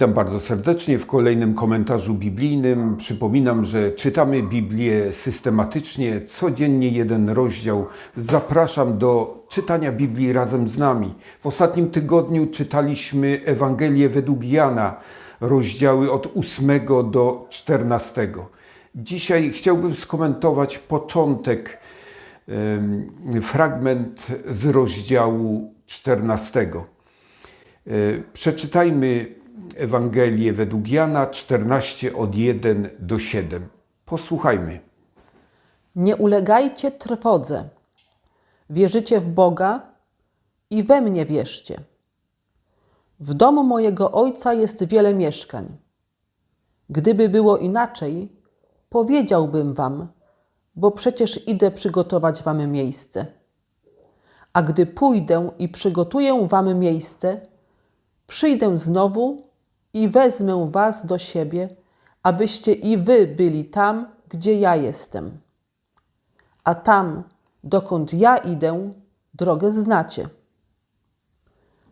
Witam bardzo serdecznie w kolejnym komentarzu biblijnym. Przypominam, że czytamy Biblię systematycznie, codziennie jeden rozdział. Zapraszam do czytania Biblii razem z nami. W ostatnim tygodniu czytaliśmy Ewangelię według Jana, rozdziały od 8 do 14. Dzisiaj chciałbym skomentować początek, fragment z rozdziału 14. E, Przeczytajmy Ewangelię według Jana 14 od 1 do 7. Posłuchajmy. Nie ulegajcie trwodze. Wierzycie w Boga i we mnie wierzcie. W domu mojego ojca jest wiele mieszkań. Gdyby było inaczej, powiedziałbym wam, bo przecież idę przygotować wam miejsce. A gdy pójdę i przygotuję wam miejsce, przyjdę znowu i wezmę was do siebie, abyście i wy byli tam, gdzie ja jestem. A tam, dokąd ja idę, drogę znacie.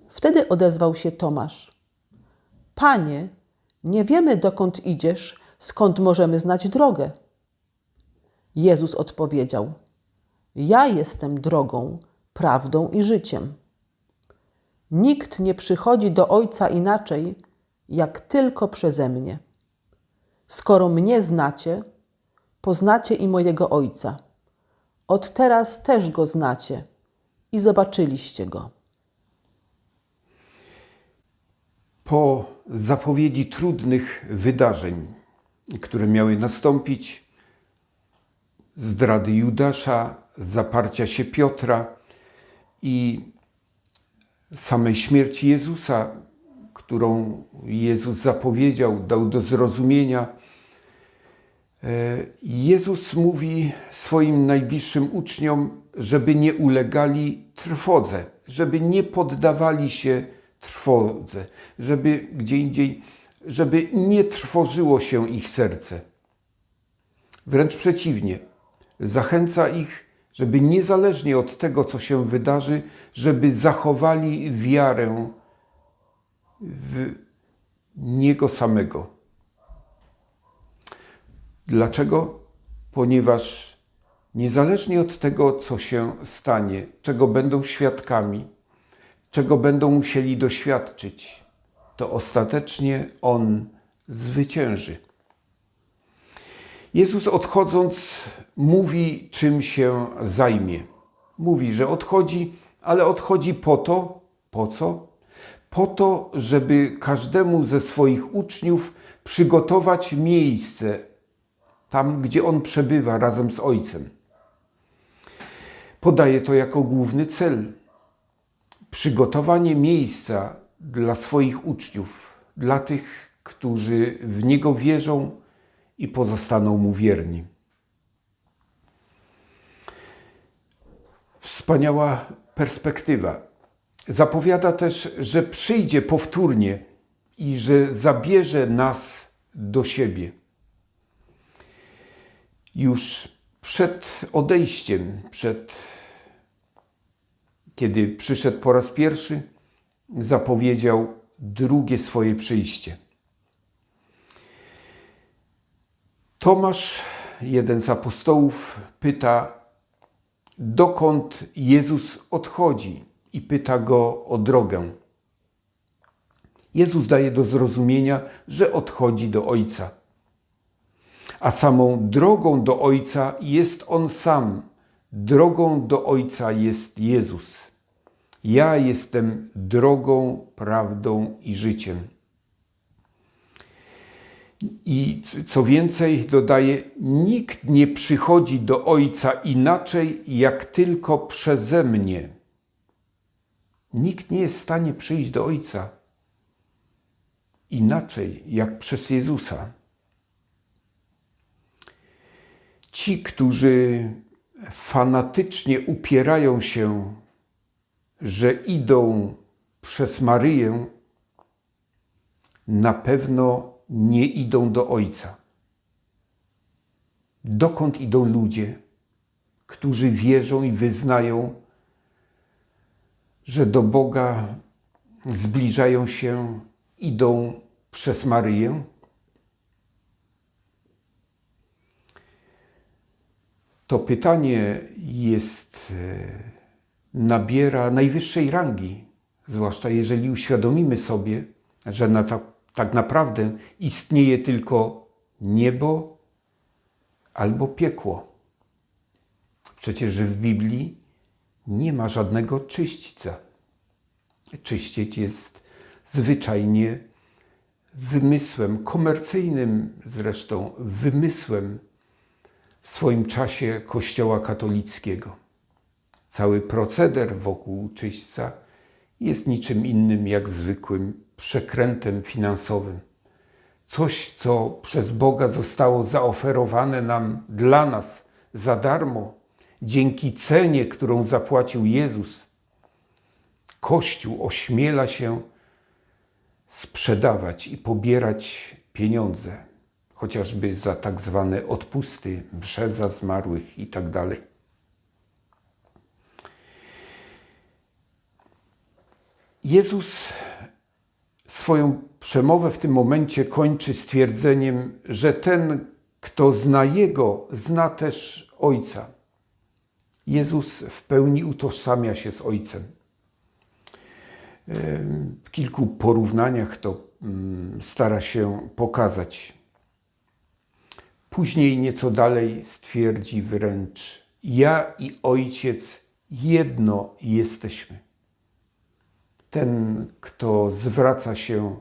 Wtedy odezwał się Tomasz: Panie, nie wiemy dokąd idziesz, skąd możemy znać drogę. Jezus odpowiedział: Ja jestem drogą, prawdą i życiem. Nikt nie przychodzi do Ojca inaczej, jak tylko przeze mnie. Skoro mnie znacie, poznacie i mojego Ojca. Od teraz też go znacie i zobaczyliście go. Po zapowiedzi trudnych wydarzeń, które miały nastąpić, zdrady Judasza, zaparcia się Piotra i samej śmierci Jezusa, którą Jezus zapowiedział, dał do zrozumienia, e, Jezus mówi swoim najbliższym uczniom, żeby nie ulegali trwodze, żeby nie poddawali się trwodze, żeby gdzie indziej, żeby nie trwożyło się ich serce. Wręcz przeciwnie, zachęca ich, żeby niezależnie od tego, co się wydarzy, żeby zachowali wiarę w Niego samego. Dlaczego? Ponieważ niezależnie od tego, co się stanie, czego będą świadkami, czego będą musieli doświadczyć, to ostatecznie On zwycięży. Jezus odchodząc mówi, czym się zajmie. Mówi, że odchodzi, ale odchodzi po to, po co? Po to, żeby każdemu ze swoich uczniów przygotować miejsce tam, gdzie on przebywa razem z Ojcem. Podaje to jako główny cel. Przygotowanie miejsca dla swoich uczniów, dla tych, którzy w Niego wierzą i pozostaną Mu wierni. Wspaniała perspektywa. Zapowiada też, że przyjdzie powtórnie i że zabierze nas do siebie. Już przed odejściem, przed kiedy przyszedł po raz pierwszy, zapowiedział drugie swoje przyjście. Tomasz, jeden z apostołów, pyta, dokąd Jezus odchodzi i pyta go o drogę. Jezus daje do zrozumienia, że odchodzi do Ojca. A samą drogą do Ojca jest On sam. Drogą do Ojca jest Jezus. Ja jestem drogą, prawdą i życiem. I co więcej, dodaje, nikt nie przychodzi do Ojca inaczej, jak tylko przeze mnie. Nikt nie jest w stanie przyjść do Ojca inaczej, jak przez Jezusa. Ci, którzy fanatycznie upierają się, że idą przez Maryję, na pewno nie idą do Ojca. Dokąd idą ludzie, którzy wierzą i wyznają, że do Boga zbliżają się, idą przez Maryję? To pytanie jest, e, nabiera najwyższej rangi, zwłaszcza jeżeli uświadomimy sobie, że na ta, tak naprawdę istnieje tylko niebo albo piekło. Przecież w Biblii nie ma żadnego czyśćca. Czyściec jest zwyczajnie wymysłem, komercyjnym zresztą wymysłem w swoim czasie Kościoła katolickiego. Cały proceder wokół czyśćca jest niczym innym jak zwykłym przekrętem finansowym. Coś, co przez Boga zostało zaoferowane nam dla nas za darmo, dzięki cenie, którą zapłacił Jezus. Kościół ośmiela się sprzedawać i pobierać pieniądze, chociażby za tak zwane odpusty, msze za zmarłych i tak. Jezus swoją przemowę w tym momencie kończy stwierdzeniem, że ten, kto zna Jego, zna też Ojca. Jezus w pełni utożsamia się z Ojcem. W kilku porównaniach to mm, stara się pokazać. Później nieco dalej stwierdzi wręcz: Ja i Ojciec jedno jesteśmy. Ten, kto zwraca się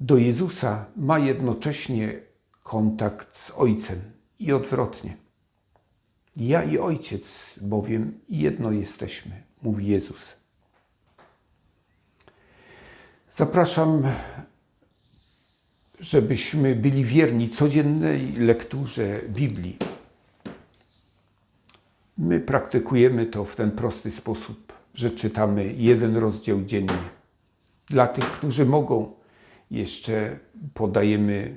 do Jezusa, ma jednocześnie kontakt z Ojcem i odwrotnie. Ja i Ojciec bowiem jedno jesteśmy, mówi Jezus. Zapraszam, żebyśmy byli wierni codziennej lekturze Biblii. My praktykujemy to w ten prosty sposób, że czytamy jeden rozdział dziennie. Dla tych, którzy mogą, jeszcze podajemy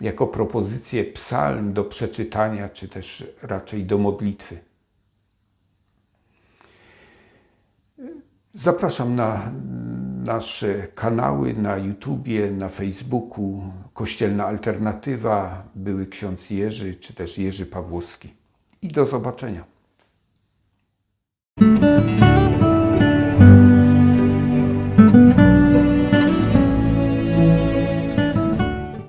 jako propozycję psalm do przeczytania, czy też raczej do modlitwy. Zapraszam na nasze kanały na YouTubie, na Facebooku, Kościelna Alternatywa, były ksiądz Jerzy, czy też Jerzy Pawłowski. I do zobaczenia.